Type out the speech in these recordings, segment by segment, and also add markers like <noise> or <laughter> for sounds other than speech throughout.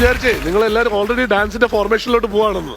വിചാരിച്ചേ നിങ്ങൾ എല്ലാരും ഓൾറെഡി ഡാൻസിന്റെ ഫോർമേഷനിലോട്ട് പോവാണെന്ന്.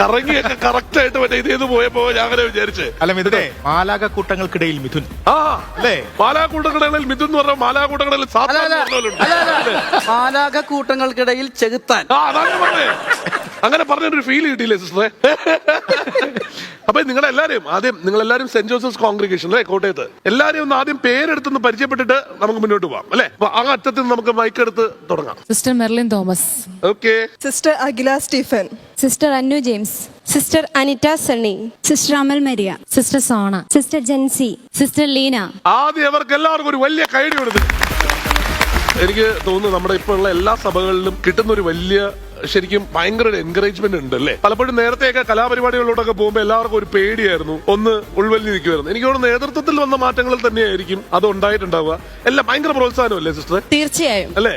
കറങ്ങിയൊക്കെ കറക്റ്റ് ആയിട്ട് മറ്റേ ഇത് ചെയ്ത് പോയപ്പോ ഞാൻ അങ്ങനെ വിചാരിച്ചേ. അല്ല മിഥുനെ മാലാക കൂട്ടങ്ങൾക്കിടയിൽ മിഥുൻ. ആ അല്ലേ? മാലാകൂട്ടക്കടകളിൽ മിഥുൻ എന്ന് പറഞ്ഞാൽ മാലാകൂട്ടക്കടകളിൽ അല്ല, പറഞ്ഞ അല്ല, കൂട്ടങ്ങൾക്കിടയിൽ ചെകുത്താൻ. ആ അതാണ് പറഞ്ഞേ അങ്ങനെ പറഞ്ഞൊരു ഫീൽ കിട്ടിയില്ലേ സിസ്റ്ററെ അപ്പൊ നിങ്ങൾ എല്ലാരെയും ആദ്യം നിങ്ങൾ എല്ലാരും സെന്റ് ജോസഫ്സ് കോൺഗ്രിഗേഷൻ അല്ലേ കോട്ടയത്ത്? എല്ലാരെയും ഒന്ന് ആദ്യം പേരെടുത്തൊന്ന് പരിചയപ്പെട്ടിട്ട് നമുക്ക് മുന്നോട്ട് പോവാം അല്ലെ? അപ്പൊ ആ അറ്റത്ത് നമുക്ക് മൈക്ക് എടുത്ത് തുടങ്ങാം. Sister Merlin Thomas okay sister Akhila Stephen sister Annu James sister Anitta Sunny sister Amal Maria sister Sona sister Jency sister Leena ആദ്യം അവർക്ക് എല്ലാവർക്കും ഒരു വലിയ കൈഡി കൊടുത്തു എനിക്ക് തോന്നുന്നു നമ്മുടെ ഇപ്പോൾ ഉള്ള എല്ലാ സഭകളിലും കിട്ടുന്ന ഒരു വലിയ ശരിക്കും ഭയങ്കര ഒരു എൻകറേജ്മെന്റ് ഉണ്ട് അല്ലേ പലപ്പോഴും നേരത്തെയൊക്കെ കലാപരിപാടികളിലോട്ടൊക്കെ പോകുമ്പോൾ എല്ലാവർക്കും ഒരു പേടിയായിരുന്നു. ഒന്ന് ഉൾവലി നിൽക്കുമായിരുന്നു എനിക്ക് തോന്നുന്നു നേതൃത്വത്തിൽ വന്ന മാറ്റങ്ങൾ തന്നെയായിരിക്കും അത് ഉണ്ടായിട്ടുണ്ടാവുക. എല്ലാം ഭയങ്കര പ്രോത്സാഹനമല്ലേ സിസ്റ്റർ തീർച്ചയായും. അല്ലേ?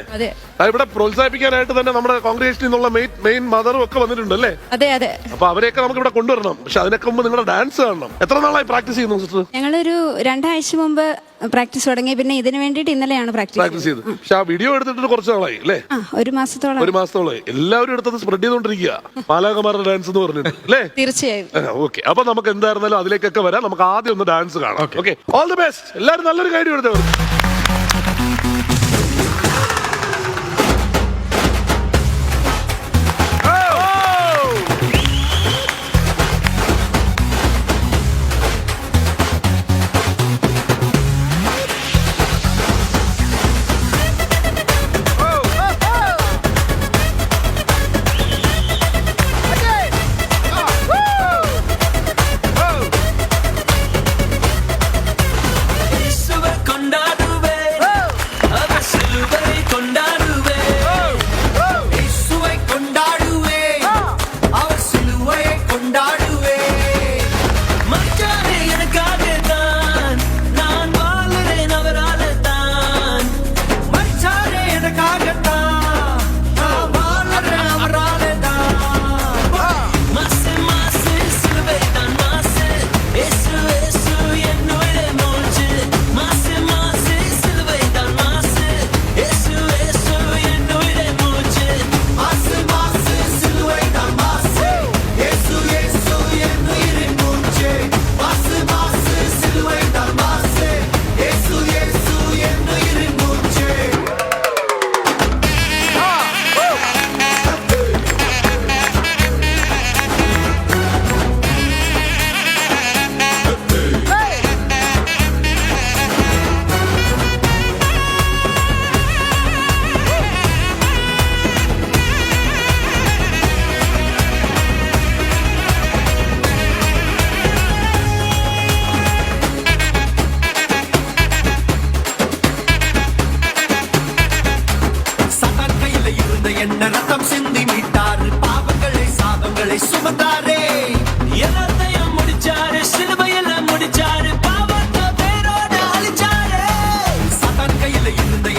ഇവിടെ പ്രോത്സാഹിപ്പിക്കാനായിട്ട് തന്നെ നമ്മുടെ കോൺഗ്രസിൽ നിന്നുള്ള മെയിൻ മെയിൻ മദറും ഒക്കെ വന്നിട്ടുണ്ട് അല്ലേ അതെ അതെ. അപ്പൊ അവരെയൊക്കെ നമുക്ക് ഇവിടെ കൊണ്ടുവരണം. പക്ഷെ അതിനൊക്കെ മുമ്പ് നിങ്ങളുടെ ഡാൻസ് കാണണം. എത്ര നാളായി പ്രാക്ടീസ് ചെയ്യുന്നു സിസ്റ്റർ ഞങ്ങളൊരു രണ്ടാഴ്ച മുമ്പ് പ്രാക്ടീസ് തുടങ്ങി പിന്നെ ഇതിനു വേണ്ടിയിട്ട് ഇന്നലെയാണ് പ്രാക്ടീസ് ചെയ്തത്. ചെയ്ത് പക്ഷെ ആ വീഡിയോ എടുത്തിട്ട് കുറച്ച് നാളായി അല്ലേ? ആ ഒരു മാസത്തോളം. ഒരു മാസത്തോളം എല്ലാവരും എടുത്തത് സ്പ്രെഡ് ചെയ്തോണ്ടിരിക്കുക മാലാകമാരുടെ ഡാൻസ് എന്ന് പറഞ്ഞിട്ട് അല്ലേ? തീർച്ചയായും. ഓക്കെ അപ്പൊ നമുക്ക് എന്തായിരുന്നാലും അതിലേക്കൊക്കെ വരാം. നമുക്ക് ആദ്യം ഒന്ന് ഡാൻസ് കാണാം. ഓക്കെ ഓൾ ദി ബെസ്റ്റ് എല്ലാവരും നല്ലൊരു കാര്യം എടുത്തവർ.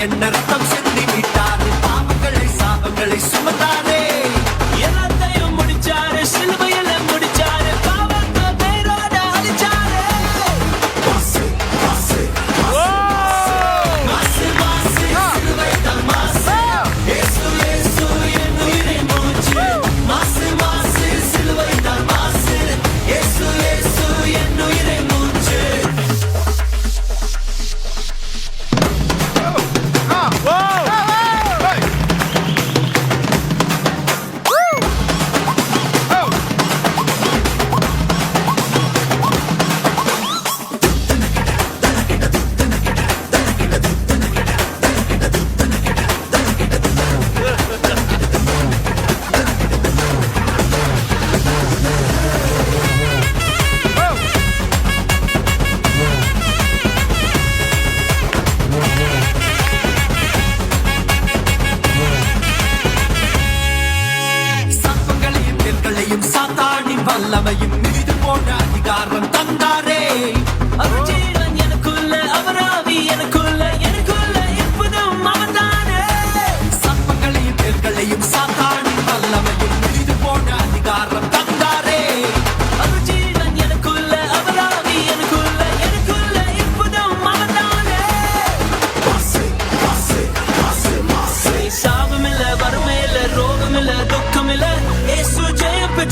என்னர்த்தம்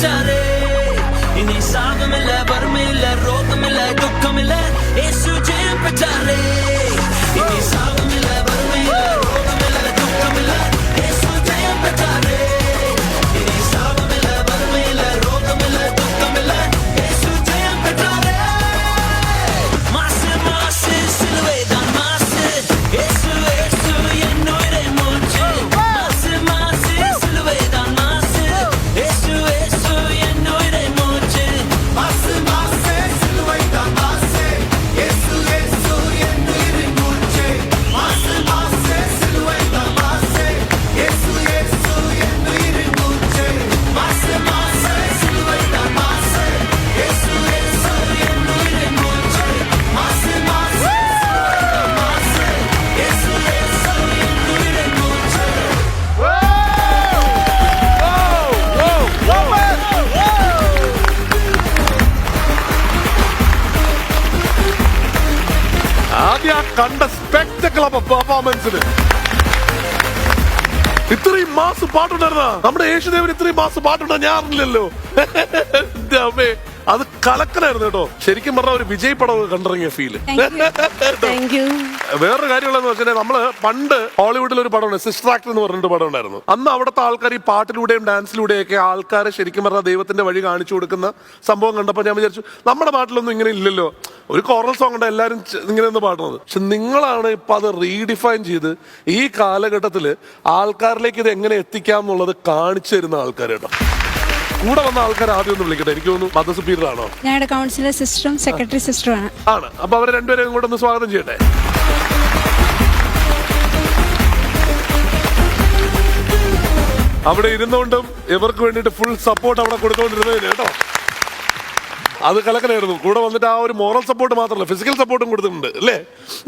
வச்சாரு இனி சாகம் இல்ல வறுமை இல்ல ரோகம் இல்ல துக்கம் இல்ல ஏசு ஜெயம் பெற்றாரே പെർഫോമൻസിന് ഇത്രയും മാസ് പാട്ടുണ്ടായിരുന്ന? നമ്മുടെ യേശുദേവൻ ഇത്രയും മാസ് പാട്ടുണ്ടാ? ഞാൻ <laughs> അമ്മേ. അത് കലക്കനായിരുന്നു കേട്ടോ. ശരിക്കും പറഞ്ഞ ഒരു വിജയ് പടവ് കണ്ടിറങ്ങിയ ഫീൽ <laughs> വേറൊരു കാര്യമുള്ളതെന്ന് വെച്ചാൽ നമ്മൾ പണ്ട് ഹോളിവുഡിൽ ഒരു പടമുണ്ട് സിസ്റ്റർ ആക്ടർ എന്ന് പറഞ്ഞിട്ട് പടം ഉണ്ടായിരുന്നു അന്ന് അവിടുത്തെ ആൾക്കാർ ഈ പാട്ടിലൂടെയും ഡാൻസിലൂടെയും ഒക്കെ ആൾക്കാരെ ശരിക്കും പറഞ്ഞാൽ ദൈവത്തിന്റെ വഴി കാണിച്ചു കൊടുക്കുന്ന സംഭവം കണ്ടപ്പോൾ ഞാൻ വിചാരിച്ചു നമ്മുടെ നാട്ടിലൊന്നും ഇങ്ങനെ ഇല്ലല്ലോ. ഒരു കോറൽ സോങ് ഉണ്ട് എല്ലാവരും ഇങ്ങനെ ഒന്ന് പാടുന്നത്. പക്ഷെ നിങ്ങളാണ് ഇപ്പൊ അത് റീഡിഫൈൻ ചെയ്ത് ഈ കാലഘട്ടത്തിൽ ആൾക്കാരിലേക്ക് ഇത് എങ്ങനെ എത്തിക്കാം എന്നുള്ളത് കാണിച്ചു തരുന്ന ആൾക്കാർ കേട്ടോ. കൂടെ വന്ന ആൾക്കാർ ആദ്യം ഒന്ന് വിളിക്കട്ടെ. എനിക്ക് തോന്നുന്നു മദർ സുപ്പീരിയർ ആണോ? ഞങ്ങളുടെ കൗൺസിലർ സിസ്റ്ററും സെക്രട്ടറി സിസ്റ്ററുമാണ് ആണ്. അപ്പൊ അവരെ രണ്ടുപേരെ കൂടെ ഒന്ന് സ്വാഗതം ചെയ്യട്ടെ. അവിടെ ഇരുന്നുകൊണ്ടും ഇവർക്ക് വേണ്ടിയിട്ട് ഫുൾ സപ്പോർട്ട് അവിടെ കൊടുത്തുകൊണ്ടിരുന്നതിന് കേട്ടോ. അത് കലക്കലായിരുന്നു. കൂടെ വന്നിട്ട് ആ ഒരു മോറൽ സപ്പോർട്ട് മാത്രമല്ല ഫിസിക്കൽ സപ്പോർട്ടും കൊടുത്തിട്ടുണ്ട് അല്ലേ?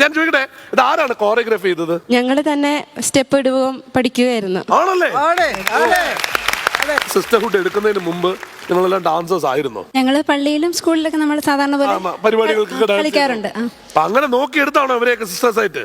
ഞാൻ ചോദിക്കട്ടെ ഇത് ആരാണ് കോറിയോഗ്രാഫി ചെയ്തത്? ഞങ്ങൾ തന്നെ സ്റ്റെപ്പ് ഇടുകയും പഠിക്കുകയായിരുന്നു. ആണല്ലേ? സിസ്റ്റർഹുഡ് എടുക്കുന്നതിന് മുമ്പ് നിങ്ങളെല്ലാം ഡാൻസേഴ്സ് ആയിരുന്നോ? ഞങ്ങൾ പള്ളിയിലും സ്കൂളിലൊക്കെ നമ്മൾ സാധാരണ പോലെ പരിപാടികൾക്ക് കളിക്കാറുണ്ട്. അങ്ങനെ നോക്കിയെടുത്താണോ അവരെയൊക്കെ സിസ്റ്റേഴ്സ് ആയിട്ട്?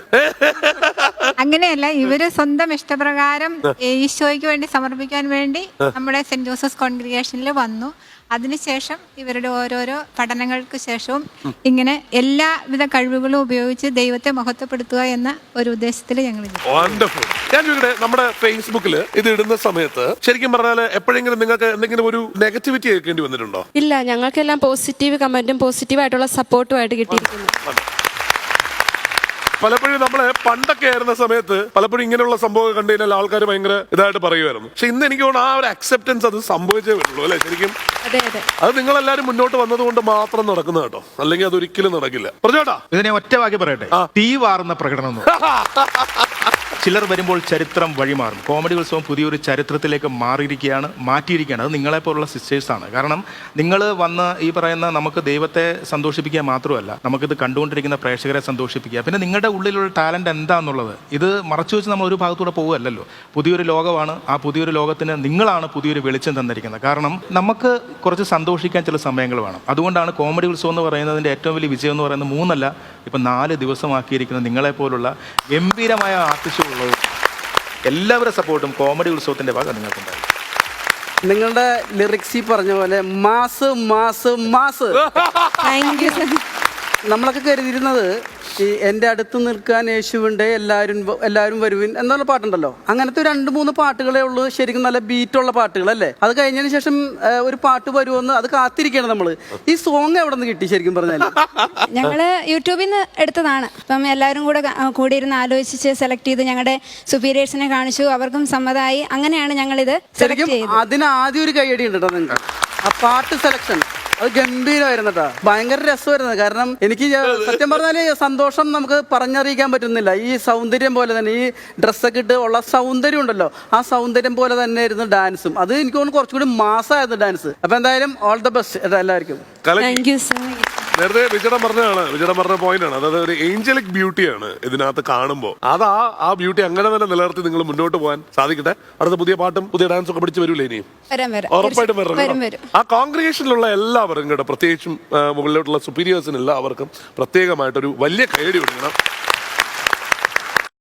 അങ്ങനെയല്ല ഇവർ സ്വന്തം ഇഷ്ടപ്രകാരം ഈശോയ്ക്ക് വേണ്ടി സമർപ്പിക്കാൻ വേണ്ടി നമ്മുടെ സെന്റ് ജോസഫ്സ് കോൺഗ്രിഗേഷനിൽ വന്നു. അതിനുശേഷം ഇവരുടെ ഓരോരോ പഠനങ്ങൾക്ക് ശേഷവും ഇങ്ങനെ എല്ലാവിധ കഴിവുകളും ഉപയോഗിച്ച് ദൈവത്തെ മഹത്വപ്പെടുത്തുക എന്ന ഒരു ഉദ്ദേശത്തിൽ ഞങ്ങൾ വണ്ടർഫുൾ ഞാൻ ഇവിടെ നമ്മുടെ ഫേസ്ബുക്കിൽ ഇത് ഇടുന്ന സമയത്ത് ശരിക്കും പറഞ്ഞാൽ എപ്പോഴെങ്കിലും നിങ്ങൾക്ക് എന്തെങ്കിലും ഒരു നെഗറ്റിവിറ്റി കേൾക്കേണ്ടി വന്നിട്ടുണ്ടോ? ഇല്ല ഞങ്ങൾക്കെല്ലാം പോസിറ്റീവ് കമന്റും പോസിറ്റീവ് ആയിട്ടുള്ള സപ്പോർട്ടും ആയിട്ട് കിട്ടിയിരിക്കുന്നു. പലപ്പോഴും നമ്മൾ പണ്ടൊക്കെ ആയിരുന്ന സമയത്ത് പലപ്പോഴും ഇങ്ങനെയുള്ള സംഭവം കണ്ടു കഴിഞ്ഞാൽ ആൾക്കാർ ഭയങ്കര ഇതായിട്ട് പറയുമായിരുന്നു. പക്ഷെ ഇന്ന് എനിക്ക് തോന്നുന്നു ആ ഒരു അക്സെപ്റ്റൻസ് അത് സംഭവിച്ചേ വരുള്ളൂ അല്ലെ ശരിക്കും? അത് നിങ്ങൾ അത് മുന്നോട്ട് മുന്നോട്ട് വന്നതുകൊണ്ട് മാത്രം നടക്കുന്ന കേട്ടോ. അല്ലെങ്കിൽ അത് ഒരിക്കലും നടക്കില്ല. പറഞ്ഞോട്ടാ? ഇതിനെ ഒറ്റ വാക്കി പറയട്ടെ? തീ വാർന്ന പ്രകടനം <laughs> ചിലർ വരുമ്പോൾ ചരിത്രം വഴിമാറും. കോമഡി ഉത്സവം പുതിയൊരു ചരിത്രത്തിലേക്ക് മാറിയിരിക്കുകയാണ് മാറ്റിയിരിക്കുകയാണ്. അത് നിങ്ങളെപ്പോലുള്ള സിസ്റ്റേഴ്സാണ് കാരണം നിങ്ങൾ വന്ന് ഈ പറയുന്ന നമുക്ക് ദൈവത്തെ സന്തോഷിപ്പിക്കുക മാത്രമല്ല നമുക്കിത് കണ്ടുകൊണ്ടിരിക്കുന്ന പ്രേക്ഷകരെ സന്തോഷിപ്പിക്കുക. പിന്നെ നിങ്ങളുടെ ഉള്ളിലുള്ള ടാലന്റ് എന്താണെന്നുള്ളത് ഇത് മറച്ചു വെച്ച് നമ്മൾ ഒരു ഭാഗത്തൂടെ പോകുമല്ലോ പുതിയൊരു ലോകമാണ്. ആ പുതിയൊരു ലോകത്തിന് നിങ്ങളാണ് പുതിയൊരു വെളിച്ചം തന്നിരിക്കുന്നത്. കാരണം നമുക്ക് കുറച്ച് സന്തോഷിക്കാൻ ചില സമയങ്ങൾ വേണം. അതുകൊണ്ടാണ് കോമഡി ഉത്സവം എന്ന് പറയുന്നതിന്റെ ഏറ്റവും വലിയ വിജയം എന്ന് പറയുന്നത് മൂന്നല്ല ഇപ്പം നാല് ദിവസമാക്കിയിരിക്കുന്ന നിങ്ങളെപ്പോലുള്ള ഗംഭീരമായ ആർട്ടിസ്റ്റുകളുള്ളത് എല്ലാവരുടെ സപ്പോർട്ടും കോമഡി ഉത്സവത്തിന്റെ ഭാഗം നിങ്ങൾക്കുണ്ടായി നിങ്ങളുടെ ലിറിക്സി പറഞ്ഞ പോലെ mass mass mass. Thank you നമ്മളൊക്കെ കരുതിയിരുന്നത് ഈ എന്റെ അടുത്ത് നിൽക്കാൻ യേശുവിന്റെ എല്ലാവരും എല്ലാവരും വരുവിൻ എന്നുള്ള പാട്ടുണ്ടല്ലോ. അങ്ങനത്തെ രണ്ട് മൂന്ന് പാട്ടുകളേ ഉള്ളൂ. ശരിക്കും നല്ല ബീറ്റുള്ള പാട്ടുകൾ അല്ലേ അത് കഴിഞ്ഞതിന് ശേഷം ഒരു പാട്ട് വരുമെന്ന് അത് കാത്തിരിക്കണം നമ്മൾ. ഈ സോങ് എവിടെ നിന്ന് കിട്ടി ശരിക്കും പറഞ്ഞാൽ ഞങ്ങൾ യൂട്യൂബിൽ നിന്ന് എടുത്തതാണ്. അപ്പം എല്ലാവരും കൂടെ ക- കൂടിയിരുന്ന് ആലോചിച്ച് സെലക്ട് ചെയ്ത് ഞങ്ങളുടെ സുപ്പീരിയേഴ്സിനെ കാണിച്ചു. അവർക്കും സമ്മതമായി അങ്ങനെയാണ് ഞങ്ങളിത് സെലക്ട് ശരിക്കും ചെയ്തത്. അതിന് ആദ്യം ഒരു കൈയടി ഉണ്ട് കേട്ടോ നിങ്ങൾക്ക്. ആ പാട്ട് സെലക്ഷൻ അത് ഗംഭീരമായിരുന്നു കേട്ടോ ഭയങ്കര രസമായിരുന്നു. കാരണം എനിക്ക് സത്യം പറഞ്ഞാൽ സന്തോഷം നമുക്ക് പറഞ്ഞറിയിക്കാൻ പറ്റുന്നില്ല. ഈ സൗന്ദര്യം പോലെ തന്നെ ഈ ഡ്രസ്സൊക്കെ ഇട്ട് ഉള്ള സൗന്ദര്യം ഉണ്ടല്ലോ. ആ സൗന്ദര്യം പോലെ തന്നെ ആയിരുന്നു ഡാൻസും. അത് എനിക്ക് തോന്നുന്നു കുറച്ചുകൂടി മാസമായിരുന്നു ഡാൻസ്. അപ്പൊ എന്തായാലും ഓൾ ദ ബെസ്റ്റ് എല്ലാവർക്കും. താങ്ക് യു സോ മച്ച് നേരത്തെ വിജടം പറഞ്ഞതാണ് വിജടം പറഞ്ഞ പോയിന്റ് ആണ്. അതായത് ഒരു ഏഞ്ചലിക് ബ്യൂട്ടിയാണ് ഇതിനകത്ത് കാണുമ്പോൾ അതാ ആ ബ്യൂട്ടി അങ്ങനെ തന്നെ നിലനിർത്തി നിങ്ങൾ മുന്നോട്ട് പോകാൻ സാധിക്കട്ടെ. അടുത്ത പുതിയ പാട്ടും പുതിയ ഡാൻസും ഒക്കെ പിടിച്ച് വരൂലേ ഇനിയും? ഉറപ്പായിട്ടും വരും. വരണം വരും ആ കോൺഗ്രിഗേഷനിലുള്ള എല്ലാവർക്കും കേട്ടോ പ്രത്യേകിച്ചും മുകളിലോട്ടുള്ള സുപ്പീരിയേഴ്സിന് എല്ലാവർക്കും പ്രത്യേകമായിട്ടൊരു വലിയ കൈയടി കൊടുക്കണം